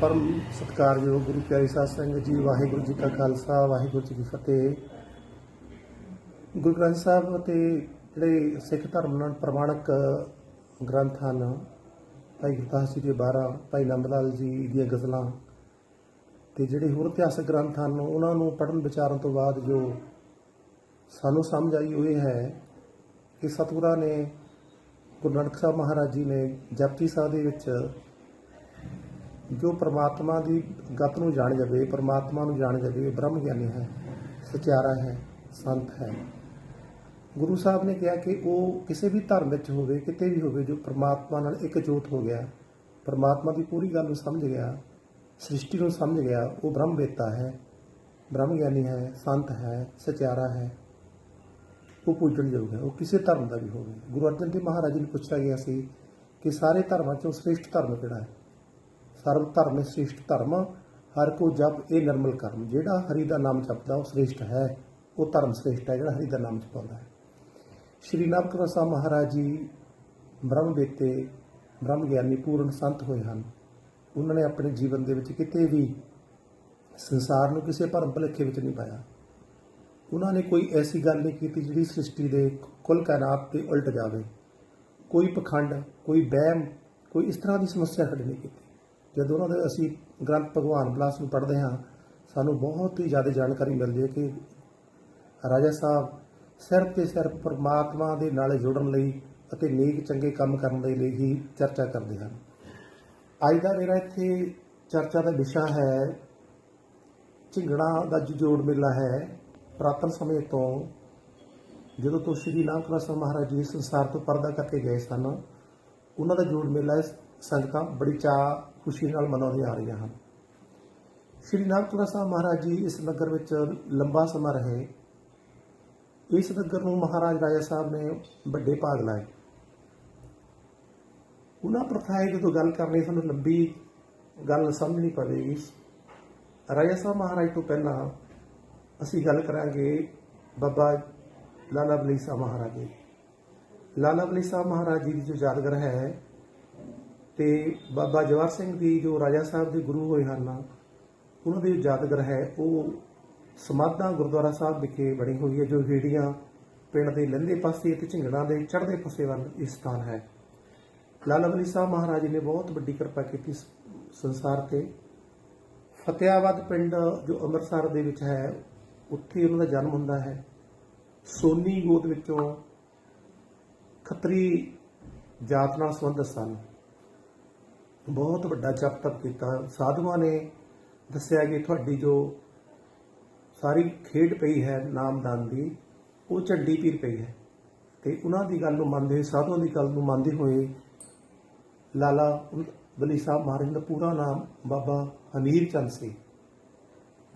ਪਰਮ ਸਤਿਕਾਰਯੋਗ ਗੁਰੂ ਪਿਆਰੀ ਸਾਹਿਬ ਸਿੰਘ ਜੀ, ਵਾਹਿਗੁਰੂ ਜੀ ਕਾ ਖਾਲਸਾ, ਵਾਹਿਗੁਰੂ ਜੀ ਕੀ ਫਤਿਹ। ਗੁਰੂ ਗ੍ਰੰਥ ਸਾਹਿਬ ਅਤੇ ਜਿਹੜੇ ਸਿੱਖ ਧਰਮ ਨਾਲ ਪ੍ਰਮਾਣਿਕ ਗ੍ਰੰਥ ਹਨ, ਭਾਈ ਗੁਰਦਾਸ ਜੀ ਦੇ 12 ਭਾਈ ਲੰਬਲਾਲ ਜੀ ਦੀਆਂ ਗਜ਼ਲਾਂ ਤੇ ਜਿਹੜੇ ਹੋਰ ਇਤਿਹਾਸਕ ਗ੍ਰੰਥ ਹਨ, ਉਹਨਾਂ ਨੂੰ ਪੜ੍ਹਨ ਵਿਚਾਰਨ ਤੋਂ ਬਾਅਦ ਜੋ ਸਾਨੂੰ ਸਮਝ ਆਈ ਉਹ ਇਹ ਹੈ ਕਿ ਸਤਿਗੁਰਾਂ ਨੇ ਗੁਰੂ ਨਾਨਕ ਸਾਹਿਬ ਮਹਾਰਾਜ ਜੀ ਨੇ ਜਪਜੀ ਸਾਹਿਬ ਦੇ ਵਿੱਚ ਜੋ ਪ੍ਰਮਾਤਮਾ ਦੀ ਗਤ ਨੂੰ ਜਾਣ ਜਾਵੇ, ਪ੍ਰਮਾਤਮਾ ਨੂੰ ਜਾਣ ਜਾਵੇ ਬ੍ਰਹਮ ਗਿਆਨੀ ਹੈ, ਸਚਿਆਰਾ ਹੈ, ਸੰਤ ਹੈ। ਗੁਰੂ ਸਾਹਿਬ ਨੇ ਕਿਹਾ ਕਿ ਉਹ ਕਿਸੇ ਵੀ ਧਰਮ ਵਿੱਚ ਹੋਵੇ, ਕਿਤੇ ਵੀ ਹੋਵੇ, ਜੋ ਪ੍ਰਮਾਤਮਾ ਨਾਲ ਇਕਜੋਤ ਹੋ ਗਿਆ, ਪ੍ਰਮਾਤਮਾ ਦੀ ਪੂਰੀ ਗੱਲ ਨੂੰ ਸਮਝ ਗਿਆ, ਸ੍ਰਿਸ਼ਟੀ ਨੂੰ ਸਮਝ ਗਿਆ, ਉਹ ਬ੍ਰਹਮ ਵੇਤਾ ਹੈ, ਬ੍ਰਹਮ ਗਿਆਨੀ ਹੈ, ਸੰਤ ਹੈ, ਸਚਿਆਰਾ ਹੈ, ਉਹ ਪੂਜਣਯੋਗ ਹੈ, ਉਹ ਕਿਸੇ ਧਰਮ ਦਾ ਵੀ ਹੋਵੇ। ਗੁਰੂ ਅਰਜਨ ਦੇਵ ਮਹਾਰਾਜ ਜੀ ਨੂੰ ਪੁੱਛਿਆ ਗਿਆ ਸੀ ਕਿ ਸਾਰੇ ਧਰਮਾਂ ਚੋਂ ਸ੍ਰੇਸ਼ਟ ਧਰਮ ਕਿਹੜਾ ਹੈ? ਸਰਬ ਧਰਮ ਸ੍ਰੇਸ਼ਟ ਧਰਮ, ਹਰ ਕੋ ਜਪ ਇਹ ਨਿਰਮਲ ਕਰਮ। ਜਿਹੜਾ ਹਰੀ ਦਾ ਨਾਮ ਜਪਦਾ, ਉਹ ਸ੍ਰੇਸ਼ਟ ਹੈ। ਉਹ ਧਰਮ ਸ੍ਰੇਸ਼ਟ ਹੈ, ਜਿਹੜਾ ਹਰੀ ਦਾ ਨਾਮ ਜਪਦਾ ਹੈ। ਸ਼੍ਰੀ ਨਵਕਰ ਸਾਹਿਬ ਮਹਾਰਾਜ ਜੀ ਬ੍ਰਹਮ ਬੇਤੇ, ਬ੍ਰਹਮ ਗਿਆਨੀ ਪੂਰਨ ਸੰਤ ਹੋਏ ਹਨ। ਉਹਨਾਂ ਨੇ ਆਪਣੇ ਜੀਵਨ ਦੇ ਵਿੱਚ ਕਿਤੇ ਵੀ ਸੰਸਾਰ ਨੂੰ ਕਿਸੇ ਭਰਮ ਭੁਲੇਖੇ ਵਿੱਚ ਨਹੀਂ ਪਾਇਆ। ਉਹਨਾਂ ਨੇ ਕੋਈ ਐਸੀ ਗੱਲ ਨਹੀਂ ਕੀਤੀ ਜਿਹੜੀ ਸ੍ਰਿਸ਼ਟੀ ਦੇ ਕੁੱਲ ਕਾਇਨਾਤ ਤੇ ਉਲਟ ਜਾਵੇ। ਕੋਈ ਪਖੰਡ, ਕੋਈ ਵਹਿਮ, ਕੋਈ ਇਸ ਤਰ੍ਹਾਂ ਦੀ ਸਮੱਸਿਆ ਖੜੀ ਨਹੀਂ ਕੀਤੀ। ਜਦੋਂ ਉਹਨਾਂ ਦੇ ਅਸੀਂ ਗ੍ਰੰਥ ਭਗਵਾਨ ਬਲਾਸ ਨੂੰ ਪੜ੍ਹਦੇ ਹਾਂ, ਸਾਨੂੰ ਬਹੁਤ ਹੀ ਜ਼ਿਆਦਾ ਜਾਣਕਾਰੀ ਮਿਲਦੀ ਹੈ ਕਿ ਰਾਜਾ ਸਾਹਿਬ ਸਿਰਫ ਤੇ ਸਿਰਫ ਪਰਮਾਤਮਾ ਦੇ ਨਾਲ ਜੁੜਨ ਲਈ ਅਤੇ ਨੇਕ ਚੰਗੇ ਕੰਮ ਕਰਨ ਦੇ ਲਈ ਹੀ ਚਰਚਾ ਕਰਦੇ ਹਨ। ਅੱਜ ਦਾ ਮੇਰਾ ਇੱਥੇ ਚਰਚਾ ਦਾ ਵਿਸ਼ਾ ਹੈ, ਝਿੰਗੜਾ ਦਾ ਜੋੜ ਮੇਲਾ ਹੈ। ਪ੍ਰਾਤਨ ਸਮੇਂ ਤੋਂ ਜਦੋਂ ਤੋਂ ਸ਼੍ਰੀ ਨਾਮਕ੍ਰਿਸ਼ਨ ਸਾਹਿਬ ਮਹਾਰਾਜ ਜੀ ਸੰਸਾਰ ਤੋਂ ਪਰਦਾ ਕਰਕੇ ਗਏ ਸਨ ਉਹਨਾਂ ਦਾ ਜੋੜ ਮੇਲਾ ਇਸ ਸੰਗਤਾਂ ਬੜੀ ਚਾਅ ਖੁਸ਼ੀ ਨਾਲ ਮਨਾਉਂਦੀਆਂ ਆ ਰਹੀਆਂ ਹਨ। ਸ਼੍ਰੀ ਨਾਮਕ੍ਰਿਸ਼ਨ ਸਾਹਿਬ ਮਹਾਰਾਜ ਜੀ ਇਸ ਨਗਰ ਵਿੱਚ ਲੰਬਾ ਸਮਾਂ ਰਹੇ। ਇਸ ਨਗਰ ਨੂੰ ਮਹਾਰਾਜ ਰਾਜਾ ਸਾਹਿਬ ਨੇ ਵੱਡੇ ਭਾਗ ਲਾਏ। ਉਹਨਾਂ ਪ੍ਰਥਾਏ ਜਦੋਂ ਗੱਲ ਕਰਨੀ, ਸਾਨੂੰ ਲੰਬੀ ਗੱਲ ਸਮਝਣੀ ਪਵੇਗੀ। ਰਾਜਾ ਸਾਹਿਬ ਮਹਾਰਾਜ ਤੋਂ ਪਹਿਲਾਂ ਅਸੀਂ ਗੱਲ ਕਰਾਂਗੇ ਬਾਬਾ ਲਾਲਾ ਬਲੀ ਸਾਹਿਬ ਮਹਾਰਾਜ ਜੀ ਲਾਲਾ ਬਲੀ ਸਾਹਿਬ ਮਹਾਰਾਜ ਜੀ ਦੀ ਜੋ ਯਾਦਗਾਰ ਹੈ ਤੇ ਬਾਬਾ ਜਵਾਰ ਸਿੰਘ ਦੀ ਜੋ ਰਾਜਾ ਸਾਹਿਬ ਦੇ ਗੁਰੂ ਹੋਏ ਹਨ, ਉਹਨਾਂ ਦੀ ਜੋ ਯਾਦਗਾਰ ਹੈ, ਉਹ ਸਮਾਧਾ ਗੁਰਦੁਆਰਾ ਸਾਹਿਬ ਵਿਖੇ ਬਣੀ ਹੋਈ ਹੈ, ਜੋ ਹੀੜੀਆਂ ਪਿੰਡ ਦੇ ਲੰਦੇ ਪਾਸੇ ਤੇ ਝਿੰਗੜਾਂ ਦੇ ਚੜ੍ਹਦੇ ਪਾਸੇ ਵੱਲ ਇਹ ਸਥਾਨ ਹੈ। ਲਾਲਾ ਬਲੀ ਸਾਹਿਬ ਮਹਾਰਾਜ ਜੀ ਨੇ ਬਹੁਤ ਵੱਡੀ ਕਿਰਪਾ ਕੀਤੀ ਸੰਸਾਰ ਤੇ। ਫਤਿਆਬਾਦ ਪਿੰਡ ਜੋ ਅੰਮ੍ਰਿਤਸਰ ਦੇ ਵਿੱਚ ਹੈ, ਉੱਥੇ ਉਹਨਾਂ ਦਾ ਜਨਮ ਹੁੰਦਾ ਹੈ। ਸੋਨੀ ਗੋਦ ਵਿੱਚੋਂ ਖੱਤਰੀ ਜਾਤ ਨਾਲ ਸੰਬੰਧਿਤ ਸਨ। ਬਹੁਤ ਵੱਡਾ ਜਪ ਤਪ ਕੀਤਾ। ਸਾਧੂਆਂ ਨੇ ਦੱਸਿਆ ਕਿ ਤੁਹਾਡੀ ਜੋ ਸਾਰੀ ਖੇਡ ਪਈ ਹੈ ਨਾਮਦਾਨ ਦੀ, ਉਹ ਝੰਡੀ ਪੀਰ ਪਈ ਹੈ। ਤੇ ਉਹਨਾਂ ਦੀ ਗੱਲ ਨੂੰ ਮੰਨਦੇ ਹੋਏ, ਸਾਧੂਆਂ ਦੀ ਗੱਲ ਨੂੰ ਮੰਨਦੇ ਹੋਏ ਲਾਲਾ ਬਲੀ ਸਾਹਿਬ ਮਹਾਰਾਜ ਦਾ ਪੂਰਾ ਨਾਮ ਬਾਬਾ ਹਮੀਰ ਚੰਦ ਸੀ।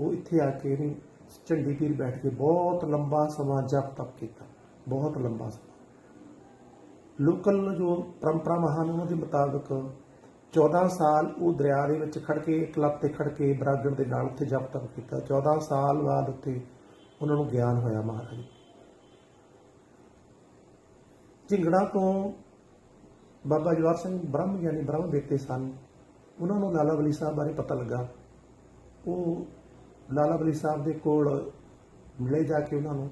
ਉਹ ਇੱਥੇ ਆ ਕੇ ਝੰਡੀ ਪੀਰ ਬੈਠ ਕੇ ਬਹੁਤ ਲੰਬਾ ਸਮਾਂ ਜਪ ਤਪ ਕੀਤਾ। ਬਹੁਤ ਲੰਬਾ ਸਮਾਂ। ਲੋਕਲ ਜੋ ਪਰੰਪਰਾਵਾਂ ਹਨ ਉਹਨਾਂ ਦੇ ਮੁਤਾਬਕ 14 ਸਾਲ ਉਹ ਦਰਿਆ ਦੇ ਵਿੱਚ ਖੜ ਕੇ ਕਲੱਬ ਤੇ ਖੜ ਕੇ ਬਰਾਗੜ ਦੇ ਨਾਲ ਉੱਥੇ ਜਪ ਤਪ ਕੀਤਾ। 14 ਸਾਲ ਬਾਅਦ ਉੱਥੇ ਉਹਨਾਂ ਨੂੰ ਗਿਆਨ ਹੋਇਆ ਮਹਾਰਾਜ। ਝਿੰਗੜਾ ਤੋਂ ਬਾਬਾ ਜਵਾਰ ਸਿੰਘ ਬ੍ਰਹਮ ਗਿਆਨੀ ਬ੍ਰਹਮ ਵੇਤੇ ਸਨ। ਉਹਨਾਂ ਨੂੰ ਲਾਲਾ ਬਲੀ ਸਾਹਿਬ ਬਾਰੇ ਪਤਾ ਲੱਗਾ। ਉਹ ਲਾਲਾ ਬਲੀ ਸਾਹਿਬ ਦੇ ਕੋਲ ਮਿਲੇ ਜਾ ਕੇ ਉਹਨਾਂ ਨੂੰ।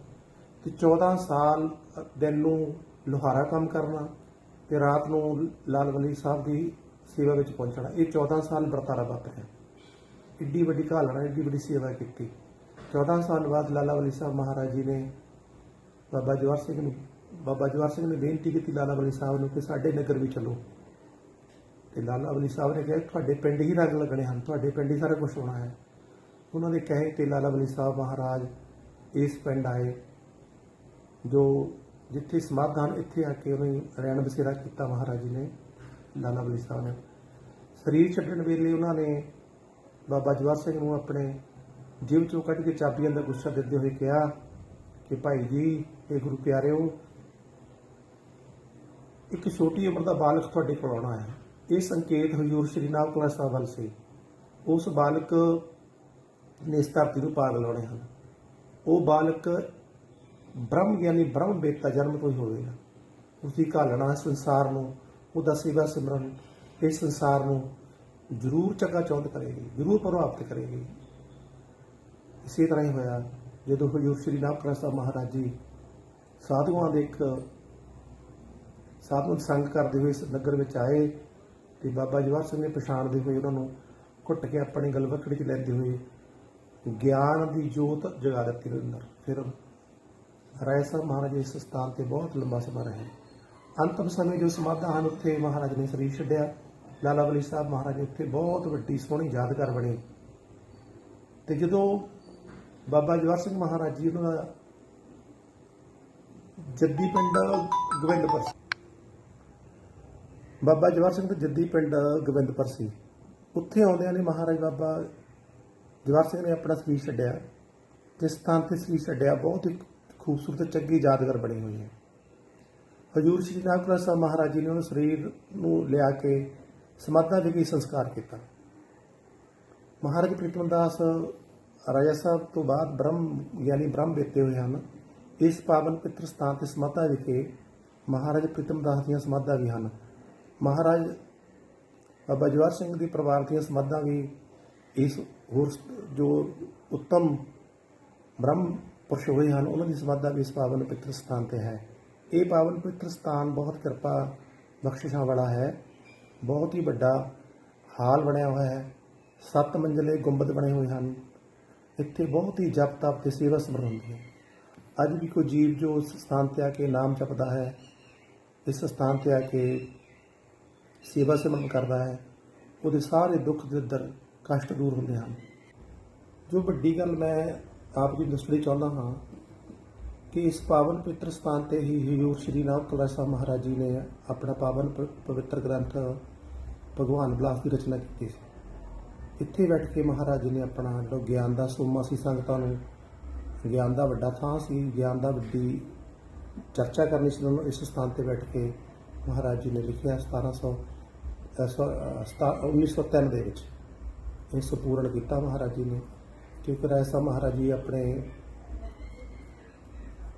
ਕਿ 14 ਸਾਲ ਦਿਨ ਨੂੰ ਲੋਹਾਰਾ ਕੰਮ ਕਰਨਾ ਤੇ ਰਾਤ ਨੂੰ ਲਾਲ ਬਲੀ ਸਾਹਿਬ ਦੀ ਸੇਵਾ ਵਿੱਚ ਪਹੁੰਚਣਾ। ਇਹ 14 ਸਾਲ ਵਰਤਾਰਾ ਵਾਪਰਿਆ ਇੱਡੀ ਵੱਡੀ ਘਾਲਣਾ ਇੱਡੀ ਵੱਡੀ ਸੇਵਾ ਕੀਤੀ। 14 ਸਾਲ ਬਾਅਦ ਲਾਲਾਬਲੀ ਸਾਹਿਬ ਮਹਾਰਾਜ ਜੀ ਨੇ ਬਾਬਾ ਜਵਾਰ ਸਿੰਘ ਨੂੰ ਬਾਬਾ ਜਵਾਰ ਸਿੰਘ ਨੇ ਬੇਨਤੀ ਕੀਤੀ ਲਾਲਾ ਬਲੀ ਸਾਹਿਬ ਨੂੰ ਕਿ ਸਾਡੇ ਨਗਰ ਵੀ ਚੱਲੋ। ਤੇ ਲਾਲਾ ਬਲੀ ਸਾਹਿਬ ਨੇ ਕਿਹਾ, ਤੁਹਾਡੇ ਪਿੰਡ ਹੀ ਰੰਗ ਲੱਗਣੇ ਹਨ, ਤੁਹਾਡੇ ਪਿੰਡ ਹੀ ਸਾਰਾ ਕੁਝ ਹੋਣਾ ਹੈ। ਉਹਨਾਂ ਦੇ ਕਹੇ ਤੇ ਲਾਲਾਬਲੀ ਸਾਹਿਬ ਮਹਾਰਾਜ ਇਸ ਪਿੰਡ ਆਏ, ਜੋ ਜਿੱਥੇ ਸਮਾਧਾਨ ਇੱਥੇ ਆ ਕੇ ਉਹਨੇ ਰਹਿਣ ਬਸੇਰਾ ਕੀਤਾ ਮਹਾਰਾਜ ਜੀ ਨੇ ਲਾਲਾ ਬਲੀ ਸਾਹਿਬ ਨੇ। ਸਰੀਰ ਛੱਡਣ ਵੇਲੇ ਉਹਨਾਂ ਨੇ ਬਾਬਾ ਜਵਾਰ ਸਿੰਘ ਨੂੰ ਆਪਣੇ ਜੇਬ ਚੋਂ ਕੱਢ ਕੇ ਚਾਬੀਆਂ ਦਾ ਗੁੱਸਾ ਦਿੰਦੇ ਹੋਏ ਕਿਹਾ ਕਿ ਭਾਈ ਜੀ ਇਹ ਗੁਰੂ ਪਿਆਰਿਓ, ਇੱਕ ਛੋਟੀ ਉਮਰ ਦਾ ਬਾਲਕ ਤੁਹਾਡੇ ਕੋਲ ਆਉਣਾ ਹੈ। ਇਹ ਸੰਕੇਤ ਹਜ਼ੂਰ ਸ਼੍ਰੀ ਨਾਮ ਕੋਲ ਸਾਹਿਬ ਵੱਲ ਸੀ। ਉਸ ਬਾਲਕ ਨੇ ਇਸ ਧਰਤੀ ਨੂੰ ਪਾਗ ਲਾਉਣੇ ਹਨ। ਉਹ ਬਾਲਕ ਬ੍ਰਹਮ ਗਿਆਨੀ ਬ੍ਰਹਮ ਵੇਤਾ ਜਨਮ ਤੋਂ ਹੀ ਹੋਵੇਗਾ। ਉਸ ਦੀ ਘਾਲਣਾ ਸੰਸਾਰ ਨੂੰ, ਉਹਦਾ ਸੇਵਾ ਸਿਮਰਨ। ਇਸ ਸੰਸਾਰ ਨੂੰ ਜ਼ਰੂਰ ਚੰਗਾ ਚੌਂਦ ਕਰੇਗੀ, ਜ਼ਰੂਰ ਪ੍ਰਭਾਵਿਤ ਕਰੇਗੀ। ਇਸੇ ਤਰ੍ਹਾਂ ਹੀ ਹੋਇਆ, ਜਦੋਂ ਹਜੂਰ ਸ਼੍ਰੀ ਨਾਮਕਰਨ ਸਾਹਿਬ ਮਹਾਰਾਜ ਜੀ ਸਾਧੂਆਂ ਦੇ ਇੱਕ ਸਾਧੂ ਸੰਗ ਕਰਦੇ ਹੋਏ ਇਸ ਨਗਰ ਵਿੱਚ ਆਏ ਤੇ ਬਾਬਾ ਜਵਾਹਰ ਸਿੰਘ ਨੇ ਪਛਾਣਦੇ ਹੋਏ ਉਹਨਾਂ ਨੂੰ, ਘੁੱਟ ਕੇ ਆਪਣੀ ਗਲਵਕੜੀ 'ਚ ਲੈਂਦੇ ਹੋਏ ਗਿਆਨ ਦੀ ਜੋਤ ਜਗਾ ਦਿੱਤੀ ਉਹਦੇ ਅੰਦਰ। ਫਿਰ ਰਾਏ ਸਾਹਿਬ ਮਹਾਰਾਜ ਇਸ ਸਥਾਨ ਤੇ ਬਹੁਤ ਲੰਬਾ ਸਮਾਂ ਰਹੇ। ਅੰਤਮ ਸਮੇਂ ਜੋ ਸਮਾਧਾਂ ਹਨ ਉੱਥੇ ਮਹਾਰਾਜ ਨੇ ਸਰੀਰ ਛੱਡਿਆ, ਲਾਲਾ ਵਲੀ ਸਾਹਿਬ ਮਹਾਰਾਜ ਉੱਥੇ ਬਹੁਤ ਵੱਡੀ ਸੋਹਣੀ ਯਾਦਗਾਰ ਬਣੀ। ਤੇ ਜਦੋਂ ਬਾਬਾ ਜਵਾਹਰ ਸਿੰਘ ਮਹਾਰਾਜ ਜੀ ਉਹਨਾਂ ਦਾ ਜੱਦੀ ਪਿੰਡ ਗੋਬਿੰਦਪੁਰ ਸੀ। ਬਾਬਾ ਜਵਾਹਰ ਸਿੰਘ ਦਾ ਜੱਦੀ ਪਿੰਡ ਗੋਬਿੰਦਪੁਰ ਸੀ। ਉੱਥੇ ਆਉਂਦਿਆਂ ਨੇ ਮਹਾਰਾਜ ਬਾਬਾ ਜਵਾਹਰ ਸਿੰਘ ਨੇ ਆਪਣਾ ਸਰੀਰ ਛੱਡਿਆ। ਜਿਸ ਸਥਾਨ ਤੇ ਸਰੀਰ ਛੱਡਿਆ, ਬਹੁਤ ਇੱਕ ਖੂਬਸੂਰਤ ਚੰਗੀ ਯਾਦਗਾਰ ਬਣੀ ਹੋਈ ਹੈ। ਹਜੂਰ ਸ਼੍ਰੀ ਨਾਗਪੁਰ ਸਾਹਿਬ ਮਹਾਰਾਜ ਜੀ ਨੇ ਉਹਨੂੰ ਸਰੀਰ ਨੂੰ ਲਿਆ ਕੇ ਸਮਾਧਾਂ ਵਿਖੇ ਸੰਸਕਾਰ ਕੀਤਾ। ਮਹਾਰਾਜ ਪ੍ਰੀਤਮ ਦਾਸ ਰਾਜਾ ਸਾਹਿਬ ਤੋਂ ਬਾਅਦ ਬ੍ਰਹਮ ਗਿਆਨੀ ਬ੍ਰਹਮ ਬੇਤੇ ਹੋਏ ਹਨ। ਇਸ ਪਾਵਨ ਪਿੱਤਰ ਸਥਾਨ ਤੇ ਸਮਾਧਾਂ ਵਿਖੇ ਮਹਾਰਾਜ ਪ੍ਰੀਤਮ ਦਾਸ ਦੀਆਂ ਸਮਾਧਾਂ ਵੀ ਹਨ। ਮਹਾਰਾਜ ਬਾਬਾ ਜਵਾਹਰ ਸਿੰਘ ਦੇ ਪਰਿਵਾਰ ਦੀਆਂ ਸਮਾਧਾਂ ਵੀ ਇਸ ਹੋਰ ਜੋ ਉੱਤਮ ਬ੍ਰਹਮ ਪੁਰਸ਼ ਹੋਏ ਹਨ, ਉਹਨਾਂ ਦੀ ਸਮਾਧਾ ਵੀ ਇਸ ਪਾਵਨ ਪਵਿੱਤਰ ਸਥਾਨ ਤੇ ਹੈ। ਇਹ ਪਾਵਨ ਪਵਿੱਤਰ ਸਥਾਨ ਬਹੁਤ ਕਿਰਪਾ ਬਖਸ਼ਿਸ਼ਾਂ ਵਾਲਾ ਹੈ। ਬਹੁਤ ਹੀ ਵੱਡਾ ਹਾਲ ਬਣਿਆ ਹੋਇਆ ਹੈ। ਸੱਤ ਮੰਜ਼ਲੇ ਗੁੰਬਦ ਬਣੇ ਹੋਏ ਹਨ। ਇੱਥੇ ਬਹੁਤ ਹੀ ਜਪ ਤਪ ਤੇ ਸੇਵਾ ਸਮਰਨ ਹੁੰਦੀ ਹੈ। ਅੱਜ ਵੀ ਕੋਈ ਜੀਵ ਜੋ ਉਸ ਸਥਾਨ ਤੇ ਆ ਕੇ ਨਾਮ ਜਪਦਾ ਹੈ, ਇਸ ਸਥਾਨ ਤੇ ਆ ਕੇ ਸੇਵਾ ਸਿਮਰਨ ਕਰਦਾ ਹੈ, ਉਹਦੇ ਸਾਰੇ ਦੁੱਖ ਦਰਦ ਕਸ਼ਟ ਦੂਰ ਹੁੰਦੇ ਹਨ। ਜੋ ਵੱਡੀ ਗੱਲ ਮੈਂ ਆਪ ਜੀ ਦੱਸਣੀ ਚਾਹੁੰਦਾ ਹਾਂ ਕਿ ਇਸ ਪਾਵਨ ਪਵਿੱਤਰ ਸਥਾਨ ਤੇ ਹੀ ਹਜ਼ੂਰ ਸ਼੍ਰੀ ਨਾਮ ਕਲਾ ਸਾਹਿਬ ਮਹਾਰਾਜ ਜੀ ਨੇ ਆਪਣਾ ਪਾਵਨ ਪ- ਪਵਿੱਤਰ ਗ੍ਰੰਥ ਭਗਵਾਨ ਬਿਲਾਸ ਦੀ ਰਚਨਾ ਕੀਤੀ ਸੀ। ਇੱਥੇ ਬੈਠ ਕੇ ਮਹਾਰਾਜ ਜੀ ਨੇ ਆਪਣਾ ਜੋ ਗਿਆਨ ਦਾ ਸੋਮਾ ਸੀ ਸੰਗਤਾਂ ਨੂੰ ਗਿਆਨ ਦਾ ਵੱਡਾ ਥਾਂ ਸੀ ਗਿਆਨ ਦਾ ਵੱਡੀ ਚਰਚਾ ਕਰਨੀ ਸੀ ਉਹਨਾਂ ਇਸ ਸਥਾਨ ਤੇ ਬੈਠ ਕੇ ਮਹਾਰਾਜ ਜੀ ਨੇ ਲਿਖਿਆ 1700 ਅ, ਸੌ- ਅ, ਸਤਾ- 1903 ਦੇ ਵਿੱਚ। ਇਹ ਸੰਪੂਰਨ ਕੀਤਾ ਮਹਾਰਾਜ ਜੀ ਨੇ। ਕਿਉਂਕਿ ਰਾਇਸਾ ਮਹਾਰਾਜ ਜੀ ਆਪਣੇ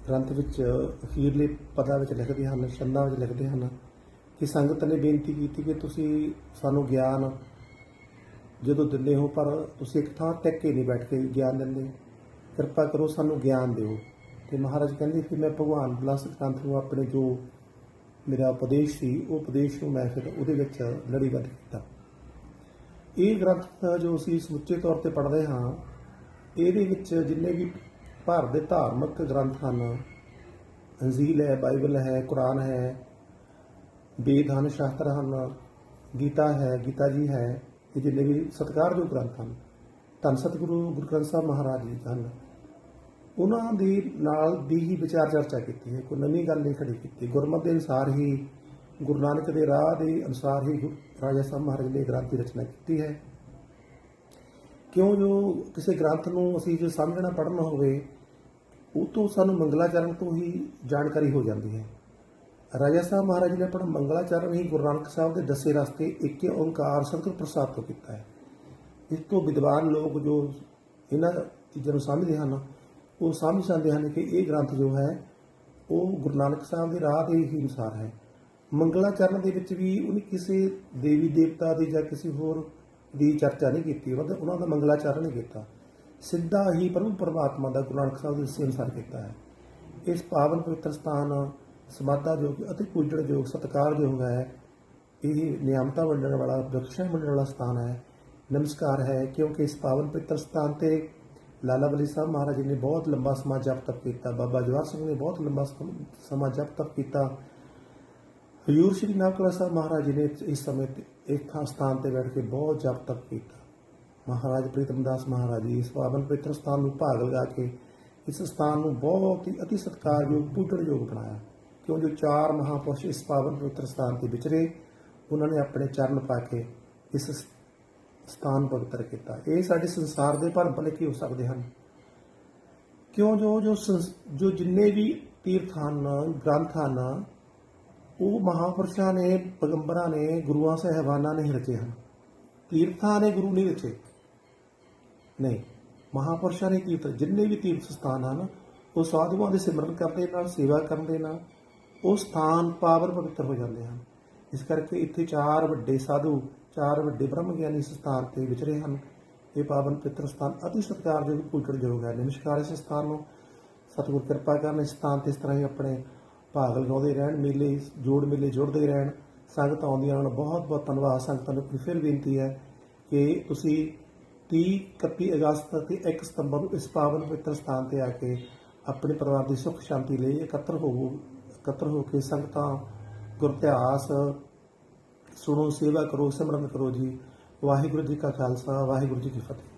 ਗ੍ਰੰਥ ਵਿੱਚ, ਅਖੀਰਲੇ ਪਦਾਂ ਵਿੱਚ ਲਿਖਦੇ ਹਨ, ਛੰਦਾਂ ਵਿੱਚ ਲਿਖਦੇ ਹਨ ਕਿ ਸੰਗਤ ਨੇ ਬੇਨਤੀ ਕੀਤੀ ਕਿ ਤੁਸੀਂ ਸਾਨੂੰ ਗਿਆਨ ਜਦੋਂ ਦਿੰਦੇ ਹੋ, ਪਰ ਤੁਸੀਂ ਇੱਕ ਥਾਂ ਟਿਕ ਕੇ ਨਹੀਂ ਬੈਠ ਕੇ ਗਿਆਨ ਦਿੰਦੇ। ਕਿਰਪਾ ਕਰੋ ਸਾਨੂੰ ਗਿਆਨ ਦਿਓ। ਤੇ ਮਹਾਰਾਜ ਕਹਿੰਦੇ ਕਿ ਮੈਂ ਭਗਵਾਨ ਬਲਸ ਗ੍ਰੰਥ ਨੂੰ ਆਪਣੇ ਜੋ ਮੇਰਾ ਉਪਦੇਸ਼ ਸੀ, ਉਹ ਉਪਦੇਸ਼ ਨੂੰ ਮੈਂ ਫਿਰ ਉਹਦੇ ਵਿੱਚ ਲੜੀਬੱਧ ਕੀਤਾ। ਇਹ ਗ੍ਰੰਥ ਜੋ ਅਸੀਂ ਸਮੁੱਚੇ ਤੌਰ ਤੇ ਪੜ੍ਹਦੇ ਹਾਂ ਇਹਦੇ ਵਿੱਚ ਜਿੰਨੇ ਵੀ ਭਾਰਤ ਦੇ ਧਾਰਮਿਕ ਗ੍ਰੰਥ ਹਨ ਅੰਜੀਲ ਹੈ, ਬਾਈਬਲ ਹੈ, ਕੁਰਾਨ ਹੈ ਵੇਦ ਹਨ ਸ਼ਾਸਤਰ ਹਨ, ਗੀਤਾ ਹੈ, ਗੀਤਾ ਜੀ ਹੈ, ਇਹ ਜਿੰਨੇ ਵੀ ਸਤਿਕਾਰਯੋਗ ਗ੍ਰੰਥ ਹਨ, ਧੰਨ ਸਤਿਗੁਰੂ, ਗੁਰੂ ਗ੍ਰੰਥ ਸਾਹਿਬ ਮਹਾਰਾਜ ਜੀ ਹਨ। ਉਹਨਾਂ ਦੇ ਨਾਲ ਦੀ ਹੀ ਵਿਚਾਰ ਚਰਚਾ ਕੀਤੀ ਹੈ, ਕੋਈ ਨਵੀਂ ਗੱਲ ਨਹੀਂ ਖੜੀ ਕੀਤੀ। ਗੁਰਮਤਿ ਦੇ ਅਨੁਸਾਰ ਹੀ, ਗੁਰੂ ਨਾਨਕ ਦੇ ਰਾਹ ਦੇ ਅਨੁਸਾਰ ਹੀ ਗੁਰੂ- ਰਾਜਾ ਸਾਹਿਬ ਮਹਾਰਾਜ ਨੇ ਗ੍ਰੰਥ ਦੀ ਰਚਨਾ ਕੀਤੀ ਹੈ। ਕਿਉਂ ਜੋ ਕਿਸੇ ਗ੍ਰੰਥ ਨੂੰ ਅਸੀਂ ਜੇ ਸਮਝਣਾ ਪੜ੍ਹਨਾ ਹੋਵੇ, ਉਹ ਤੋਂ ਸਾਨੂੰ ਮੰਗਲਾਚਰਨ ਤੋਂ ਹੀ ਜਾਣਕਾਰੀ ਹੋ ਜਾਂਦੀ ਹੈ। ਰਾਜਾ ਸਾਹਿਬ ਮਹਾਰਾਜ ਨੇ ਆਪਣਾ ਮੰਗਲਾਚਰਨ ਹੀ ਗੁਰੂ ਨਾਨਕ ਸਾਹਿਬ ਦੇ ਦੱਸੇ ਰਸਤੇ ਇੱਕ ਓੰਕਾਰ ਸਤਿਗੁਰ ਪ੍ਰਸਾਦ ਤੋਂ ਕੀਤਾ ਹੈ। ਇਸ ਤੋਂ ਵਿਦਵਾਨ ਲੋਕ ਜੋ ਇਹਨਾਂ ਚੀਜ਼ਾਂ ਨੂੰ ਸਮਝਦੇ ਹਨ, ਉਹ ਸਮਝ ਜਾਂਦੇ ਹਨ ਕਿ ਇਹ ਗ੍ਰੰਥ ਜੋ ਹੈ, ਉਹ ਗੁਰੂ ਨਾਨਕ ਸਾਹਿਬ ਦੇ ਰਾਹ ਦੇ ਹੀ ਅਨੁਸਾਰ ਹੈ। ਮੰਗਲਾਚਰਨ ਦੇ ਵਿੱਚ ਵੀ ਉਹਨੇ ਕਿਸੇ ਦੇਵੀ ਦੇਵਤਾ ਦੇ ਜਾਂ ਕਿਸੇ ਹੋਰ ਦੀ ਚਰਚਾ ਨਹੀਂ ਕੀਤੀ ਉਹਨਾਂ ਦਾ ਉਹਨਾਂ ਦਾ ਮੰਗਲਾਚਾਰਨ ਨਹੀਂ ਕੀਤਾ। ਸਿੱਧਾ ਹੀ ਪ੍ਰਭੂ ਪਰਮਾਤਮਾ ਦਾ ਗੁਰੂ ਨਾਨਕ ਸਾਹਿਬ ਦੇ ਦੱਸੇ ਅਨੁਸਾਰ ਕੀਤਾ ਹੈ। ਇਸ ਪਾਵਨ ਪਵਿੱਤਰ ਸਥਾਨ, ਸਮਾਧਾ ਯੋਗ ਅਤੇ ਪੂਜਣ ਯੋਗ ਸਤਿਕਾਰ ਯੋਗ ਹੈ। ਇਹ ਨਿਯਮਤਾ ਵੰਡਣ ਵਾਲਾ, ਬਖਸ਼ਿਸ਼ ਵੰਡਣ ਵਾਲਾ ਸਥਾਨ ਹੈ। ਨਮਸਕਾਰ ਹੈ, ਕਿਉਂਕਿ ਇਸ ਪਾਵਨ ਪਵਿੱਤਰ ਸਥਾਨ ਤੇ ਲਾਲਾ ਬਲੀ ਸਾਹਿਬ ਮਹਾਰਾਜ ਜੀ ਨੇ ਬਹੁਤ ਲੰਬਾ ਸਮਾਂ ਜਪ ਤਪ ਕੀਤਾ। ਬਾਬਾ ਜਵਾਹਰ ਸਿੰਘ ਨੇ ਬਹੁਤ ਲੰਬਾ ਸਮਾਂ ਜਪ ਤਪ ਕੀਤਾ। ਹਜੂਰ ਸ਼੍ਰੀ ਨਾਨਕਲਾ ਸਾਹਿਬ ਮਹਾਰਾਜ ਜੀ ਨੇ ਇਸ ਸਮੇਂ ਤੇ ਇਸ ਸਥਾਨ ਤੇ ਬੈਠ ਕੇ ਬਹੁਤ ਜਪ ਤਪ ਕੀਤਾ। ਮਹਾਰਾਜ ਪ੍ਰੀਤਮ ਦਾਸ ਮਹਾਰਾਜ ਜੀ ਇਸ ਪਾਵਨ ਪਵਿੱਤਰ ਸਥਾਨ ਨੂੰ ਭਾਗ ਲਗਾ ਕੇ ਇਸ ਸਥਾਨ ਨੂੰ ਬਹੁਤ ਹੀ ਅਤੀ ਸਤਿਕਾਰਯੋਗ, ਪੂਜਣਯੋਗ ਬਣਾਇਆ। ਕਿਉਂ ਜੋ ਚਾਰ ਮਹਾਪੁਰਸ਼ ਇਸ ਪਾਵਨ ਪਵਿੱਤਰ ਸਥਾਨ ਤੇ ਵਿਚਰੇ, ਉਹਨਾਂ ਨੇ ਆਪਣੇ ਚਰਨ ਪਾ ਕੇ ਇਸ ਸਥਾਨ ਪਵਿੱਤਰ ਕੀਤਾ। ਇਹ ਸਾਡੇ ਸੰਸਾਰ ਦੇ ਭਰਮ ਭਲੇ ਕੀ ਹੋ ਸਕਦੇ ਹਨ? ਕਿਉਂ ਜੋ ਜੋ ਜੋ ਜਿੰਨੇ ਵੀ ਤੀਰਥ ਹਨ ਗ੍ਰੰਥ ਹਨ ਉਹ ਮਹਾਪੁਰਸ਼ਾਂ ਨੇ, ਪੈਗੰਬਰਾਂ ਨੇ, ਗੁਰੂਆਂ, ਸਾਹਿਬਾਨਾਂ ਨੇ ਰਚੇ ਹਨ। ਤੀਰਥਾਂ ਨੇ ਗੁਰੂ ਨਹੀਂ ਰਚੇ। ਨਹੀਂ, ਮਹਾਪੁਰਸ਼ਾਂ ਨੇ ਤੀਰਥ ਜਿੰਨੇ ਵੀ ਤੀਰਥ ਸਥਾਨ ਹਨ, ਉਹ ਸਾਧੂਆਂ ਦੇ ਸਿਮਰਨ ਕਰਨ ਦੇ ਨਾਲ, ਸੇਵਾ ਕਰਨ ਦੇ ਨਾਲ, ਉਹ ਸਥਾਨ ਪਾਵਨ ਪਵਿੱਤਰ ਹੋ ਜਾਂਦੇ ਹਨ। ਇਸ ਕਰਕੇ ਇੱਥੇ ਚਾਰ ਵੱਡੇ ਸਾਧੂ, ਚਾਰ ਵੱਡੇ ਬ੍ਰਹਮ ਗਿਆਨੀ ਇਸ ਸਥਾਨ ਤੇ ਵਿਚਰੇ ਹਨ। ਇਹ ਪਾਵਨ ਪਿੱਤਰ ਸਥਾਨ ਅਤੀ ਸਤਿਕਾਰਯੋਗ ਪੂਜਣਯੋਗ ਹੈ। ਨਮਸਕਾਰ ਇਸ ਸਥਾਨ ਨੂੰ। ਸਤਿਗੁਰ ਕਿਰਪਾ ਕਰਨ ਇਸ ਸਥਾਨ ਤੇ ਇਸ ਤਰ੍ਹਾਂ ਹੀ ਆਪਣੇ ਭਾਗ ਲਗਾਉਂਦੇ ਰਹਿਣ, ਮੇਲੇ, ਜੋੜ ਮੇਲੇ ਜੁੜਦੇ ਰਹਿਣ। ਸੰਗਤ ਆਉਂਦੀਆਂ ਹਨ। ਬਹੁਤ ਬਹੁਤ ਧੰਨਵਾਦ। ਸੰਗਤਾਂ ਨੂੰ ਫਿਰ ਬੇਨਤੀ ਹੈ ਕਿ ਤੁਸੀਂ 30 31 ਅਗਸਤ ਅਤੇ 1 ਸਤੰਬਰ ਨੂੰ ਇਸ ਪਾਵਨ ਪਵਿੱਤਰ ਸਥਾਨ ਤੇ ਆ ਕੇ ਆਪਣੇ ਪਰਿਵਾਰ ਦੀ ਸੁੱਖ ਸ਼ਾਂਤੀ ਲਈ ਇਕੱਤਰ ਹੋਵੋ ਇਕੱਤਰ ਹੋ ਕੇ ਸੰਗਤਾਂ, ਗੁਰ ਸੁਣੋ, ਸੇਵਾ ਕਰੋ, ਸਿਮਰਨ ਕਰੋ ਜੀ। ਵਾਹਿਗੁਰੂ ਜੀ ਕਾ ਖਾਲਸਾ, ਵਾਹਿਗੁਰੂ ਜੀ ਕੀ ਫਤਿਹ।